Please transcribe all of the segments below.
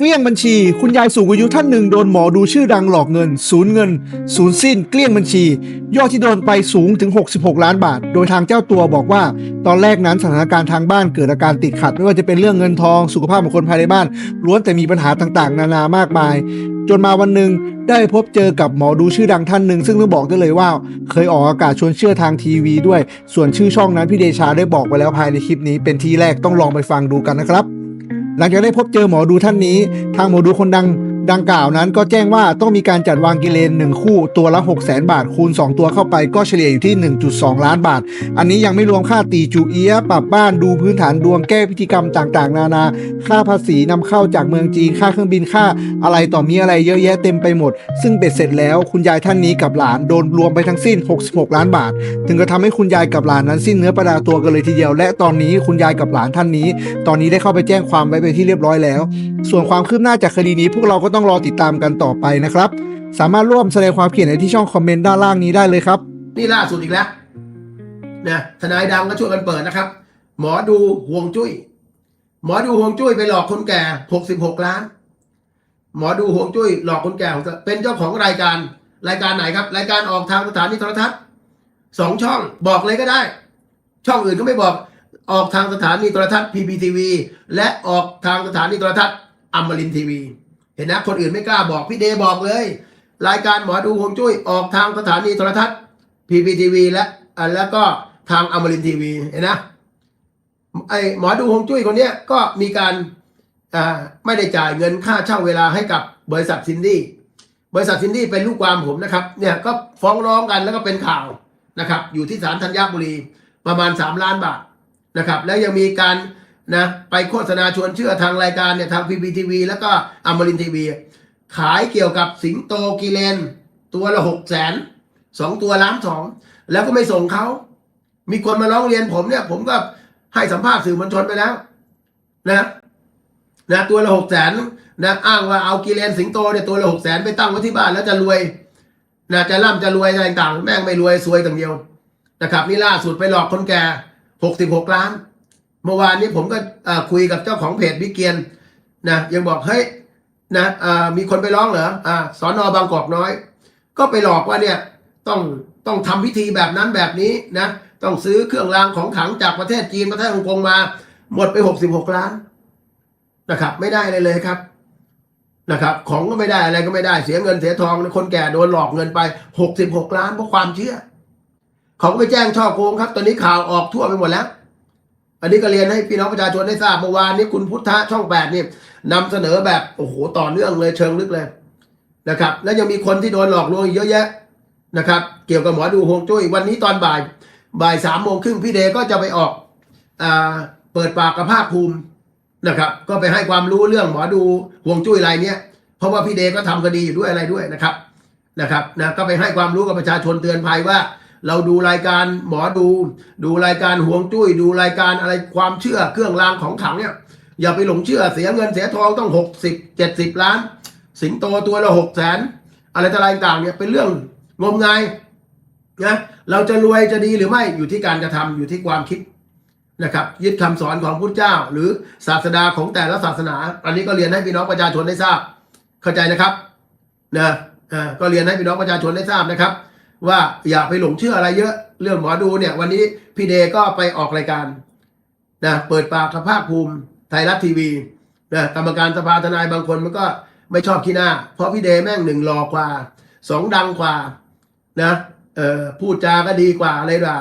เกลี้ยงบัญชี คุณยายสูงอายุท่านหนึ่งโดนหมอดูชื่อดังหลอกเงิน สูญเงิน สูญสิ้น เกลี้ยงบัญชี ยอดที่โดนไปสูงถึง 66 ล้านบาท โดยทางเจ้าตัวบอกว่า ตอนแรกนั้นสถานการณ์ทางบ้านเกิดอาการติดขัด ไม่ว่าจะเป็นเรื่องเงินทองสุขภาพของคนภายในบ้านล้วนแต่มีปัญหาต่างๆ นานามากมาย จนมาวันหนึ่งได้พบเจอกับหมอดูชื่อดังท่านหนึ่ง ซึ่งต้องบอกได้เลยว่า เคยออกอากาศชวนเชื่อทางทีวีด้วย ส่วนชื่อช่องนั้นพี่เดชาได้บอกไปแล้วภายในคลิปนี้เป็นที่แรกต้องลองไปฟังดูกันนะครับ หลังจากได้พบเจอหมอดูท่านนี้ ทางหมอดูคนดัง ดังกล่าวนั้นก็แจ้งว่าต้องมีการจัดวางกิเลนหนึ่งคู่ตัวละ 6 0 0 0 0 0บาท คูณ 2 ตัวเข้าไปก็เฉลี่ยอยู่ที่ 1.2 ล้านบาท อันนี้ยังไม่รวมค่าตีจูเอียปรับบ้านดูพื้นฐานดวงแก้พิธีกรรมต่างๆ นานา ค่าภาษีนำเข้าจากเมืองจีนค่าเครื่องบินค่าอะไรต่อมีอะไรเยอะแยะเต็มไปหมด ซึ่งเบ็ดเสร็จแล้วคุณยายท่านนี้กับหลานโดนรวมไปทั้งสิ้น 66 ล้านบาท ถึงก็ทำให้คุณยายกับหลานนั้นสิ้นเนื้อประดาตัวกันเลยทีเดียว และตอนนี้คุณยายกับหลานท่านนี้ ตอนนี้ได้เข้าไปแจ้งความไว้เป็นที่เรียบร้อยแล้ว ส่วนความคืบหน้าจากคดีนี้พวกเราก็ต้อง้องรอติดตามกันต่อไปนะครับ สามารถร่วมแสดงความคิดเห็นในที่ช่องคอมเมนต์ด้านล่างนี้ได้เลยครับ นี่ล่าสุดอีกแล้วนะทนายดังก็ช่วยกันเปิดนะครับ หมอดูห่วงจุ้ย หมอดูห่วงจุ้ยไปหลอกคนแก่หกสิบหกล้าน หมอดูห่วงจุ้ยหลอกคนแก่เป็นเจ้าของรายการรายการไหนครับ รายการออกทางสถานีโทรทัศน์สองช่องบอกเลยก็ได้ ช่องอื่นก็ไม่บอกออกทางสถานีโทรทัศน์ PPTV และออกทางสถานีโทรทัศน์อมรินทีวี เห็นนะคนอื่นไม่กล้าบอกพี่เดบอกเลย รายการหมอดูห่วงจุ้ยออกทางสถานีโทรทัศน์ PPTV และอ่าแล้วก็ทางอมรินทีวีเห็นนะไอหมอดูฮวงจุ้ยคนเนี้ยก็มีการอ่าไม่ได้จ่ายเงินค่าเช่าเวลาให้กับบริษัทซินดี้บริษัทซินดี้เป็นลูกความผมนะครับเนี่ยก็ฟ้องร้องกันแล้วก็เป็นข่าวนะครับ อยู่ที่ศาลธัญบุรีประมาณ 3 ล้านบาทนะครับ แล้วยังมีการ นะไปโฆษณาชวนเชื่อทางรายการเนี่ยทาง PPTV แล้วก็อมรินทีวีขายเกี่ยวกับสิงโตกิเลน ตัวละหกแสนสองตัวล้านสองแล้วก็ไม่ส่งเขา มีคนมาร้องเรียนผมเนี่ย ผมก็ให้สัมภาษณ์สื่อมวลชนไปแล้ว นะนะตัวละหกแสนนะอ้างว่าเอากีเลนสิงโตเนี่ยตัวละหกแสนไปตั้งไว้ที่บ้านแล้วจะรวยนะจะร่ำจะรวยอะไรต่างๆแม่งไม่รวยซวยต่างเดียวนะครับนี่ล่าสุดไปหลอกคนแก่หกสิบหกล้าน เมื่อวานนี้ผมก็คุยกับเจ้าของเพจวิเกียนนะยังบอกเฮ้ยนะมีคนไปร้องเหรออสอนอบางกอกน้อย ก็ไปหลอกว่าเนี่ยต้องต้องทำพิธีแบบนั้นแบบนี้นะต้องซื้อเครื่องรางของขลังจากประเทศจีนประเทศฮ่องกงมา หมดไปหกสิบหกล้านนะครับ ไม่ได้เลยเลยครับนะครับ ของก็ไม่ได้อะไรก็ไม่ได้เสียเงินเสียทองคนแก่โดนหลอกเงินไปหกสิบหกล้านเพราะความเชื่อ เขาก็ไปแจ้งช่อโกงครับ ตอนนี้ข่าวออกทั่วไปหมดแล้ว อันนี้ก็เรียนให้พี่น้องประชาชนได้ทราบเมื่อวานนี้คุณพุทธะช่องแปดนี่นำเสนอแบบโอ้โหต่อเนื่องเลยเชิงลึกเลยนะครับ แล้วยังมีคนที่โดนหลอกลวงอีกเยอะแยะนะครับ เกี่ยวกับหมอดูฮวงจุ้ยวันนี้ตอนบ่ายบ่ายสามโมงครึ่งพี่เดก็จะไปออกอ่าเปิดปากกับภาคภูมินะครับ ก็ไปให้ความรู้เรื่องหมอดูฮวงจุ้ยรายเนี้ยเพราะว่าพี่เดก็ทำคดีอยู่ด้วยอะไรด้วยนะครับนะครับนะก็ไปให้ความรู้กับประชาชนเตือนภัยว่า เราดูรายการหมอดู ดูรายการฮวงจุ้ย ดูรายการอะไรความเชื่อเครื่องรางของขลังเนี่ยอย่าไปหลงเชื่อเสียเงินเสียทองต้องหกสิบเจ็ดสิบล้าน สิงโตตัวละหกแสนอะไรต่างๆต่างเนี่ยเป็นเรื่องงมงายนะเราจะรวยจะดีหรือไม่อยู่ที่การกระทำอยู่ที่ความคิดนะครับยึดคำสอนของพุทธเจ้า หรือศาสดาของแต่ละศาสนา อันนี้ก็เรียนให้พี่น้องประชาชนได้ทราบ เข้าใจนะครับนะอ่าก็เรียนให้พี่น้องประชาชนได้ทราบนะครับ ว่าอย่าไปหลงเชื่ออะไรเยอะ เรื่องหมอดูเนี่ย วันนี้พี่เดก็ไปออกรายการนะเปิดปากกับภาคภูมิไทยรัฐทีวีนะกรรมการสภาทนายบางคนมันก็ไม่ชอบขี้หน้า เพราะพี่เดแม่งหนึ่งรอกว่าสองดังกว่านะเอ่อพูดจาก็ดีกว่าอะไรด่า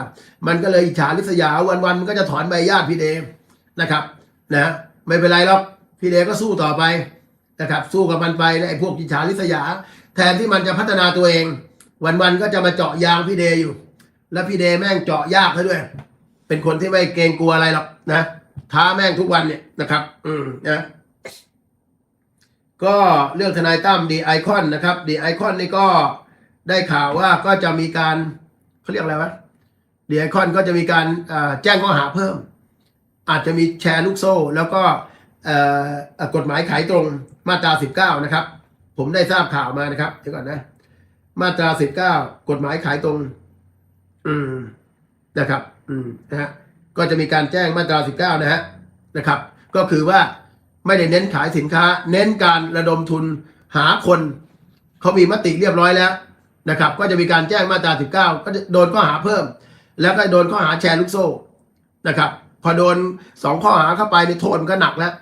มันก็เลยอิจฉาริษยาวันๆมันก็จะถอนใบญาติพี่เดนะครับนะไม่เป็นไรหรอกพี่เดก็สู้ต่อไปนะครับสู้กับมันไปนะไอ้พวกอิจฉาริษยา แทนที่มันจะพัฒนาตัวเอง วันๆก็จะมาเจาะยางพี่เดย์อยู่ แล้วพี่เดย์แม่งเจาะยากซะด้วย เป็นคนที่ไม่เกรงกลัวอะไรหรอกนะท้าแม่งทุกวันเนี่ยนะครับ อืมนะก็เรื่องทนายตั้มดีไอคอนนะครับดีไอคอนนี่ก็ได้ข่าวว่าก็จะมีการเขาเรียกอะไรวะดีไอคอนก็จะมีการแจ้งข้อหาเพิ่ม อาจจะมีแชร์ลูกโซ่ แล้วก็กฎหมายขายตรงมาตรา 19 นะครับ ผมได้ทราบข่าวมานะครับ เดี๋ยวก่อนนะ มาตรา19กฎหมายขายตรง อืมนะครับ อืมนะฮะก็จะมีการแจ้งมาตรา19นะฮะนะครับ ก็คือว่าไม่ได้เน้นขายสินค้า เน้นการระดมทุนหาคนเขามีมติเรียบร้อยแล้วนะครับ ก็จะมีการแจ้งมาตรา19ก็จะโดนข้อหาเพิ่ม แล้วก็โดนข้อหาแชร์ลูกโซ่นะครับ พอโดนสองข้อหาเข้าไปในโทษมันก็หนักแล้ว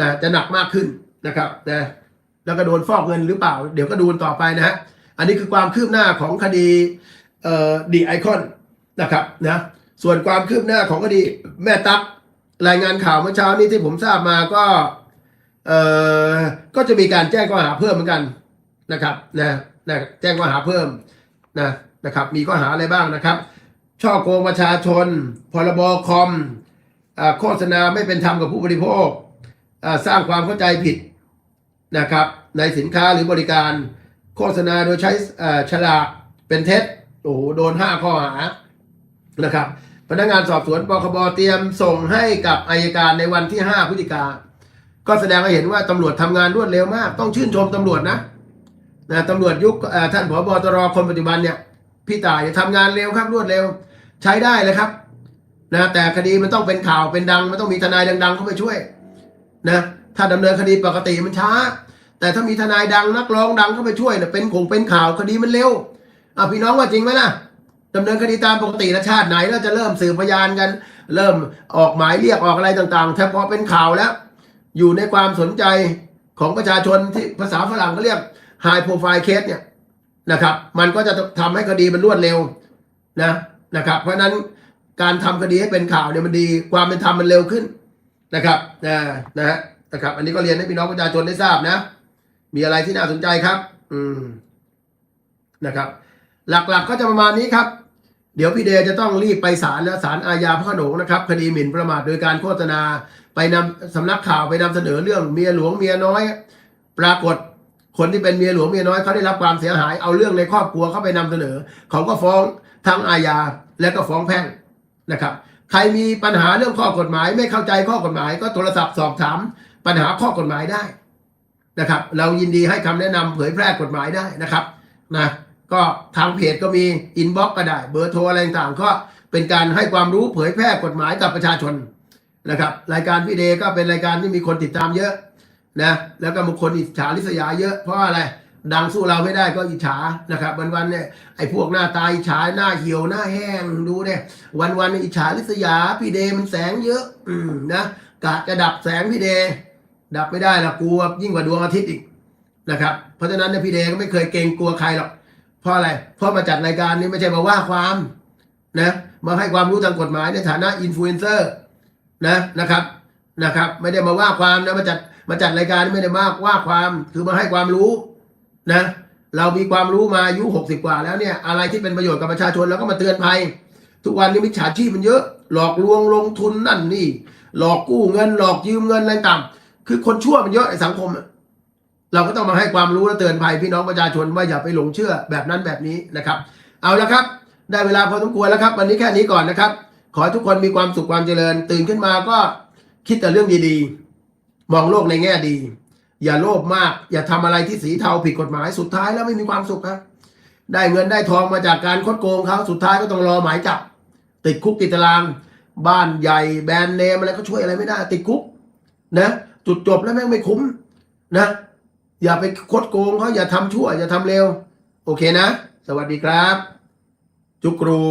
นะจะหนักมากขึ้นนะครับนะแล้วก็โดนฟอกเงินหรือเปล่า เดี๋ยวก็ดูต่อไปนะฮะ อันนี้คือความคืบหน้าของคดีเอ่อดีไอคอนนะครับนะส่วนความคืบหน้าของคดีแม่ตั๊กรายงานข่าวเมื่อเช้านี้ที่ผมทราบมาก็เอ่อก็จะมีการแจ้งข้อหาเพิ่มเหมือนกันนะครับนะนะแจ้งข้อหาเพิ่มนะนะครับ มีข้อหาอะไรบ้างนะครับ ช่อโกงประชาชน พรบคอมอโฆษณาไม่เป็นธรรมกับผู้บริโภคสร้างความเข้าใจผิดนะครับ ในสินค้าหรือบริการ โฆษณาโดยใช้ฉลากเป็นเท็จโอ้โหโดนห้าข้อหานะครับ พนักงานสอบสวนปคบเตรียมส่งให้กับอายการในวันที่ 5พฤศจิกา ก็แสดงให้เห็นว่าตำรวจทำงานรวดเร็วมาก ต้องชื่นชมตำรวจนะนะตำรวจยุคท่านผบตรคนปัจจุบันเนี่ยพี่ต่ายทำงานเร็วครับรวดเร็ว ใช้ได้เลยครับนะแต่คดีมันต้องเป็นข่าวเป็นดัง มันต้องมีทนายดัง ๆ เข้าไปช่วยนะถ้าดำเนินคดีปกติมันช้า แต่ถ้ามีทนายดังนักร้องดังเข้าไปช่วยเนี่ยเป็นคงเป็นข่าวคดีมันเร็วอะพี่น้องว่าจริงไหมล่ะดำเนินคดีตามปกติแล้วชาติไหนเราจะเริ่มสืบพยานกัน เริ่มออกหมายเรียกออกอะไรต่างๆถ้าพอเป็นข่าวแล้ว อยู่ในความสนใจของประชาชนที่ภาษาฝรั่งก็เรียก high profile case เนี่ยนะครับ มันก็จะทำให้คดีมันรวดเร็วนะนะครับ เพราะฉะนั้นการทำคดีให้เป็นข่าวเนี่ยมันดีความเป็นธรรมมันเร็วขึ้นนะครับนะนะฮะนะครับ อันนี้ก็เรียนให้พี่น้องประชาชนได้ทราบนะ มีอะไรที่น่าสนใจครับ อืมนะครับ หลักๆก็จะประมาณนี้ครับ เดี๋ยวพี่เดจะต้องรีบไปศาลแล้วศาลอาญาพระโขนงนะครับ คดีหมิ่นประมาทโดยการโฆษณา ไปนำสำนักข่าวไปนำเสนอเรื่องเมียหลวงเมียน้อย ปรากฏคนที่เป็นเมียหลวงเมียน้อยเขาได้รับความเสียหายเอาเรื่องในครอบครัวเข้าไปนำเสนอ เขาก็ฟ้องทั้งอาญาและก็ฟ้องแพ่งนะครับ ใครมีปัญหาเรื่องข้อกฎหมาย ไม่เข้าใจข้อกฎหมาย ก็โทรศัพท์สอบถาม ปัญหาข้อกฎหมายได้ นะครับ เรายินดีให้คำแนะนำเผยแพร่กฎหมายได้นะครับนะก็ทางเพจก็มีอินบ็อกก็ได้ เบอร์โทรอะไรต่างๆก็เป็นการให้ความรู้เผยแพร่กฎหมายกับประชาชนนะครับ รายการพี่เดก็เป็นรายการที่มีคนติดตามเยอะนะแล้วก็บางคนอิจฉาริษยาเยอะเพราะอะไรดังสู้เราไม่ได้ก็อิจฉานะครับ วันๆเนี่ยไอ้พวกหน้าตาอิจฉาหน้าเหี่ยวหน้าแห้งดูเนี่ยวันๆอิจฉาริษยาพี่เดมันแสงเยอะ อืนะกะจะดับแสงพี่เด ดับไม่ได้ละกลัวยิ่งกว่าดวงอาทิตย์อีกนะครับ เพราะฉะนั้นเนี่ยพี่เดย์ก็ไม่เคยเกรงกลัวใครหรอกเพราะอะไรเพราะมาจัดรายการนี้ไม่ใช่มาว่าความนะมาให้ความรู้ทางกฎหมายในฐานะอินฟลูเอนเซอร์นะนะครับนะครับ ไม่ได้มาว่าความนะมาจัดมาจัดรายการไม่ได้มากว่าความคือมาให้ความรู้นะเรามีความรู้มาอายุหกสิบกว่าแล้วเนี่ยอะไรที่เป็นประโยชน์กับประชาชนเราก็มาเตือนภัย ทุกวันนี้มิจฉาชีพมันเยอะ หลอกลวงลงทุนนั่นนี่ หลอกกู้เงิน หลอกยืมเงินอะไรต่าง คือคนชั่วมันเยอะในสังคม เราก็ต้องมาให้ความรู้และเตือนภัยพี่น้องประชาชนว่าอย่าไปหลงเชื่อแบบนั้นแบบนี้นะครับ เอาละครับ ได้เวลาพอสมควรแล้วครับ วันนี้แค่นี้ก่อนนะครับ ขอให้ทุกคนมีความสุขความเจริญ ตื่นขึ้นมาก็คิดแต่เรื่องดีๆ มองโลกในแง่ดี อย่าโลภมาก อย่าทำอะไรที่สีเทาผิดกฎหมายสุดท้ายแล้วไม่มีความสุขครับได้เงินได้ทองมาจากการคดโกงเขาสุดท้ายก็ต้องรอหมายจับ ติดคุกติดตาราง บ้านใหญ่แบรนด์เนมอะไรก็ช่วยอะไรไม่ได้ ติดคุกนะ จุดจบแล้วแม่งไม่คุ้มนะ อย่าไปคดโกงเขาอย่าทำชั่ว อย่าทำเร็วโอเคนะ สวัสดีครับ จุกรู